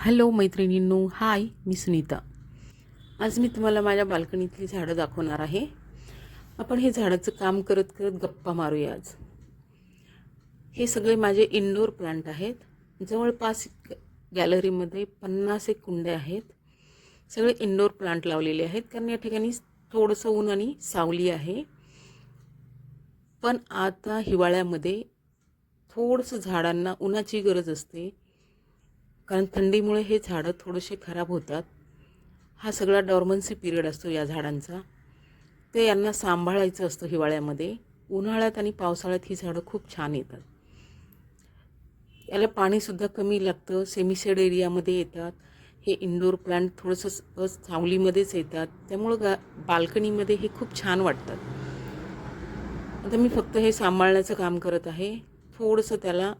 Hello मैत्रिणींनो हाय मी सुनीता. आज मी तुम्हाला माझ्या बाल्कनीतली झाडं दाखवणार आहे. आपण हे झाडाचं काम करत करत गप्पा मारूया आज. हे सगळे माझे इनडोअर प्लांट आहेत. जवळपास गॅलरीमध्ये पन्नास एक कुंडे आहेत. सगळे इनडोअर प्लांट लावलेले आहेत. कारण या ठिकाणी थोडंसं ऊन आणि सावली आहे. पण आता हिवाळ्यामध्ये थोडंसं झाडांना उन्हाची गरज असते. कारण थंडीमुळे हे झाडं थोडेसे खराब होतात. हा सगळा डॉर्मन्सी पिरियड असतो या झाडांचा. ते यांना सांभाळायचं असतं हिवाळ्यामध्ये. उन्हाळ्यात आणि पावसाळ्यात ही झाडं खूप छान येतात. याला पाणीसुद्धा कमी लागतं. सेमिसेड एरियामध्ये येतात. हे इंडोर प्लांट थोडंसं सावलीमध्येच येतात. त्यामुळं गा बाल्कनीमध्ये हे खूप छान वाटतात. आता मी फक्त हे सांभाळण्याचं काम करत आहे. थोडंसं त्याला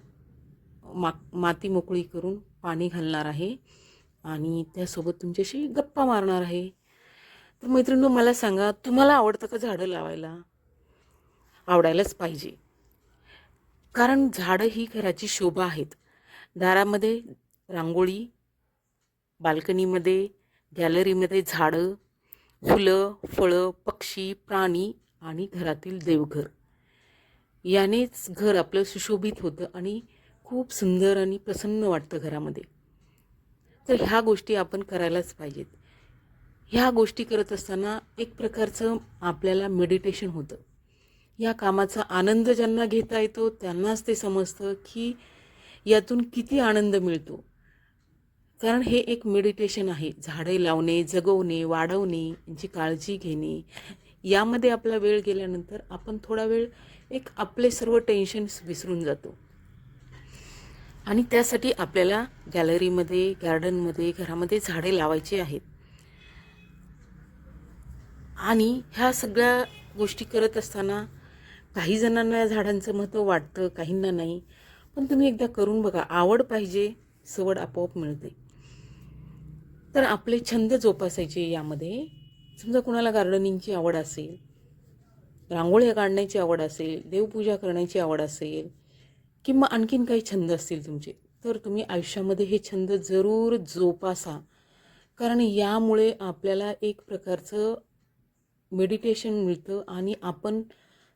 मा माती मोकळी करून पाणी घालणार आहे आणि त्यासोबत तुमच्याशी गप्पा मारणार आहे. तर मैत्रिणी मला सांगा तुम्हाला आवडतं का झाडं लावायला? आवडायलाच पाहिजे. कारण झाडं ही घराची शोभा आहेत. दारामध्ये रांगोळी बाल्कनीमध्ये गॅलरीमध्ये झाडं फुलं फळं पक्षी प्राणी आणि घरातील देवघर. यानेच घर आपलं सुशोभित होतं आणि खूप सुंदर आणि प्रसन्न वाटतं घरामध्ये. तर ह्या गोष्टी आपण करायलाच पाहिजेत. ह्या गोष्टी करत असताना एक प्रकारचं आपल्याला मेडिटेशन होतं. या कामाचा आनंद ज्यांना घेता येतो त्यांनाच ते समजतं की यातून किती आनंद मिळतो. कारण हे एक मेडिटेशन आहे. झाडे लावणे जगवणे वाढवणे यांची काळजी घेणे. यामध्ये आपला वेळ गेल्यानंतर आपण थोडा वेळ एक आपले सर्व टेन्शन्स विसरून जातो. आणि त्यासाठी आपल्याला गॅलरीमध्ये गार्डनमध्ये घरामध्ये झाडे लावायची आहेत. आणि ह्या सगळ्या गोष्टी करत असताना काही जणांना या झाडांचं महत्त्व वाटतं काहींना नाही. पण तुम्ही एकदा करून बघा आवड पाहिजे सवड आपोआप मिळते. तर आपले छंद जोपासायचे यामध्ये. समजा कुणाला गार्डनिंगची आवड असेल रांगोळ्या काढण्याची आवड असेल देवपूजा करण्याची आवड असेल किंवा आणखीन काही छंद असतील तुमचे तर तुम्ही आयुष्यामध्ये हे छंद जरूर जोपासा. कारण यामुळे आपल्याला एक प्रकारचं मेडिटेशन मिळतं आणि आपण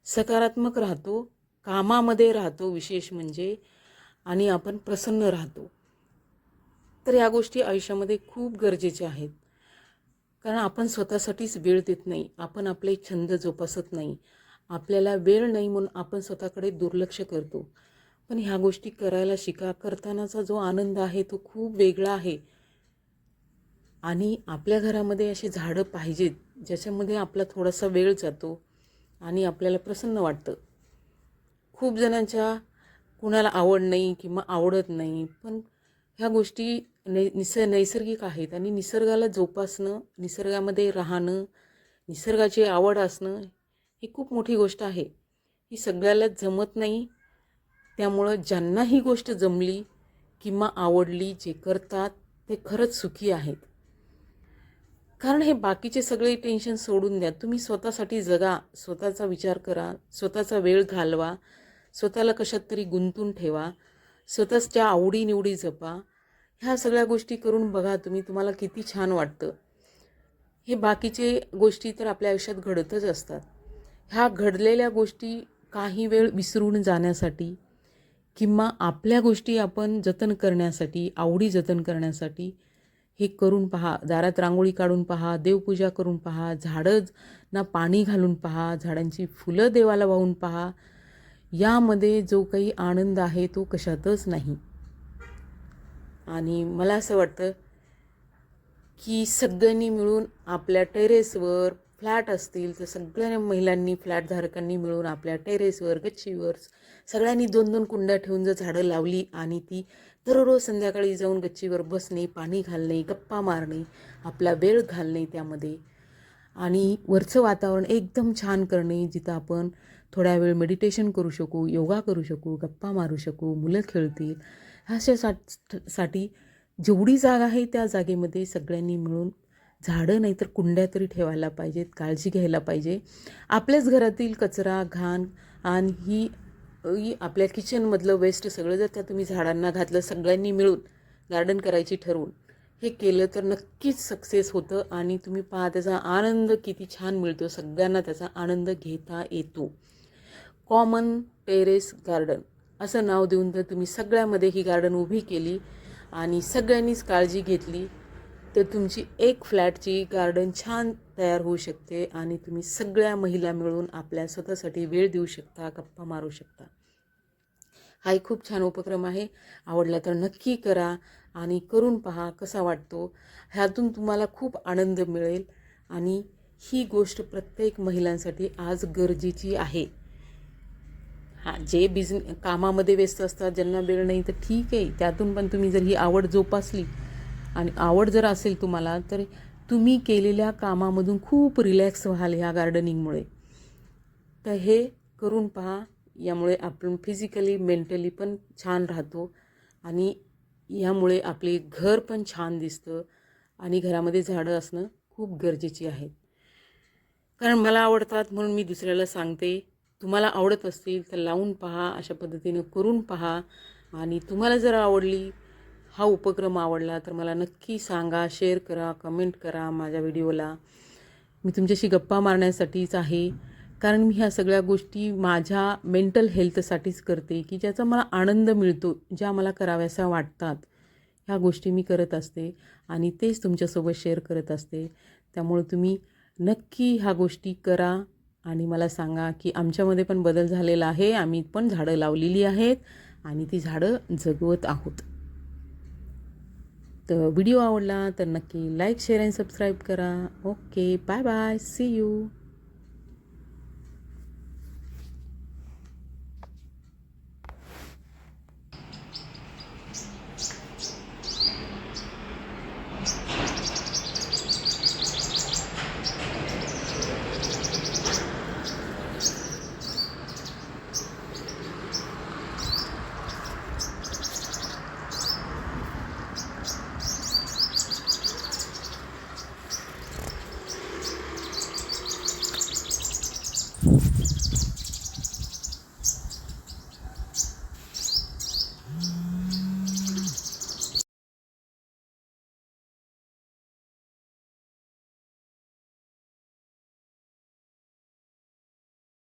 सकारात्मक राहतो कामामध्ये राहतो विशेष म्हणजे आणि आपण प्रसन्न राहतो. तर या गोष्टी आयुष्यामध्ये खूप गरजेच्या आहेत. कारण आपण स्वतःसाठीच वेळ देत नाही आपण आपले छंद जोपासत नाही आपल्याला वेळ नाही म्हणून आपण स्वतःकडे दुर्लक्ष करतो. पण ह्या गोष्टी करायला शिका करतानाचा जो आनंद आहे तो खूप वेगळा आहे. आणि आपल्या घरामध्ये अशी झाडं पाहिजेत ज्याच्यामध्ये आपला थोडासा वेळ जातो आणि आपल्याला प्रसन्न वाटतं. खूप जणांच्या कुणाला आवड नाही किंवा आवडत नाही पण ह्या गोष्टी नै निस नैसर्गिक आहेत. आणि निसर्गाला जोपासणं निसर्गामध्ये राहणं निसर्गाची आवड असणं ही खूप मोठी गोष्ट आहे. ही सगळ्यालाच जमत नाही. त्यामुळं ज्यांना ही गोष्ट जमली किंवा आवडली जे करतात ते खरंच सुखी आहेत. कारण हे बाकीचे सगळे टेन्शन सोडून द्या. तुम्ही स्वतःसाठी जगा स्वतःचा विचार करा स्वतःचा वेळ घालवा स्वतःला कशात तरी गुंतून ठेवा स्वतःच्या आवडीनिवडी जपा. ह्या सगळ्या गोष्टी करून बघा तुम्ही तुम्हाला किती छान वाटतं. हे बाकीचे गोष्टी तर आपल्या आयुष्यात घडतच असतात. ह्या घडलेल्या गोष्टी काही वेळ विसरून जाण्यासाठी किंवा आपल्या गोष्टी आपण जतन करण्यासाठी आवडी जतन करण्यासाठी हे करून पहा. दारात रांगोळी काढून पहा देवपूजा करून पहा झाडं ना पाणी घालून पहा झाडांची फुलं देवाला वाहून पहा. यामध्ये जो काही आनंद आहे तो कशातच नाही. आणि मला असं वाटतं की सगळ्यांनी मिळून आपल्या टेरेसवर फ्लॅट असतील तर सगळ्या महिलांनी फ्लॅटधारकांनी मिळून आपल्या टेरेसवर गच्चीवर सगळ्यांनी दोन दोन कुंड्या ठेवून जर झाडं लावली आणि ती दररोज संध्याकाळी जाऊन गच्चीवर बसणे पाणी घालणे गप्पा मारणे आपला वेळ घालणे त्यामध्ये आणि वरचं वातावरण एकदम छान करणे जिथं आपण थोड्या वेळ मेडिटेशन करू शकू योगा करू शकू गप्पा मारू शकू मुलं खेळतील ह्याच्यासाठी साठी जेवढी जागा आहे त्या जागेमध्ये सगळ्यांनी मिळून झाडं नाही तर कुंड्या तरी ठेवायला पाहिजेत काळजी घ्यायला पाहिजे. आपल्याच घरातील कचरा घाण आणि ही ही आपल्या किचनमधलं वेस्ट सगळं जर त्या तुम्ही झाडांना घातलं सगळ्यांनी मिळून गार्डन करायची ठरवून हे केलं तर नक्कीच सक्सेस होतं आणि तुम्ही पहा त्याचा आनंद किती छान मिळतो. सगळ्यांना त्याचा आनंद घेता येतो. कॉमन टेरेस गार्डन असं नाव देऊन तर तुम्ही सगळ्यामध्ये ही गार्डन उभी केली आणि सगळ्यांनीच काळजी घेतली. तर तुमची एक फ्लॅटची गार्डन छान तयार होऊ शकते आणि तुम्ही सगळ्या महिला मिळून आपल्या स्वतःसाठी वेळ देऊ शकता गप्पा मारू शकता. हा एक खूप छान उपक्रम आहे. आवडला तर नक्की करा आणि करून पहा कसा वाटतो. ह्यातून तुम्हाला खूप आनंद मिळेल आणि ही गोष्ट प्रत्येक महिलांसाठी आज गरजेची आहे. हा जे बिझने कामामध्ये व्यस्त असतात ज्यांना वेळ नाही तर ठीक आहे. त्यातून पण तुम्ही जर ही आवड जोपासली आणि आवड जर असेल तुम्हाला तर तुम्ही केलेल्या कामामधून खूप रिलॅक्स व्हाल ह्या गार्डनिंगमुळे तर हे करून पहा यामुळे आपण फिजिकली मेंटली पण छान राहतो आणि यामुळे आपले घर पण छान दिसतं आणि घरामध्ये झाडं असणं खूप गरजेची आहे. कारण मला आवडतात म्हणून मी दुसऱ्याला सांगते तुम्हाला आवडत असतील तर लावून पहा अशा पद्धतीने करून पहा आणि तुम्हाला जर आवडली हा उपक्रम आवडला तर मला नक्की सांगा शेअर करा कमेंट करा माझ्या व्हिडिओला मी तुमच्याशी गप्पा मारण्यासाठीच आहे. कारण मी ह्या सगळ्या गोष्टी माझ्या मेंटल हेल्थसाठीच करते की ज्याचा मला आनंद मिळतो ज्या मला कराव्याशा वाटतात. ह्या गोष्टी मी करत असते आणि तेच तुमच्यासोबत शेअर करत असते. त्यामुळे तुम्ही नक्की ह्या गोष्टी करा आणि मला सांगा की आमच्यामध्ये पण बदल झालेला आहे. आम्ही पण झाडं लावलेली आहेत आणि ती झाडं जगवत आहोत. तर व्हिडिओ आवडला तर नक्की लाईक शेअर आणि सबस्क्राईब करा. Okay bye bye see you